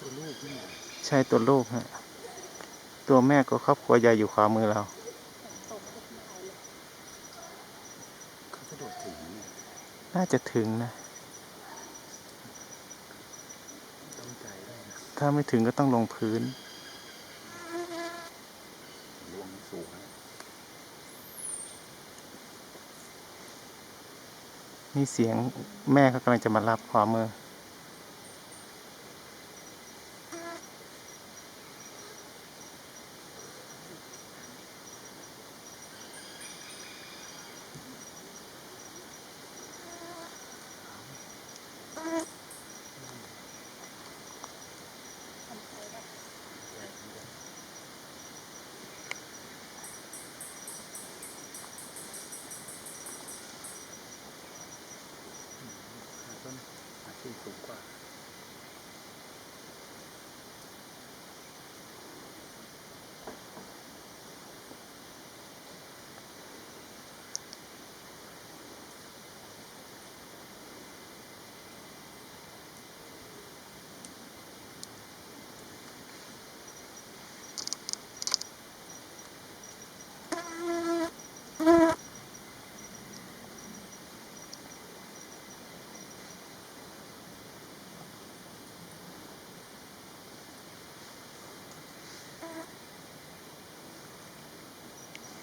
ตัวลูกนี่ใช่ตัวลูกฮะตัวแม่ก็ครอบครัวใหญ่อยู่ขวามือเราเขากระโดดถึงเนี่ยน่าจะถึงนะต้องใจได้นะถ้าไม่ถึงก็ต้องลงพื้นลวงสูงนะมีเสียงแม่เขากำลังจะมารับขวามือ ขาต้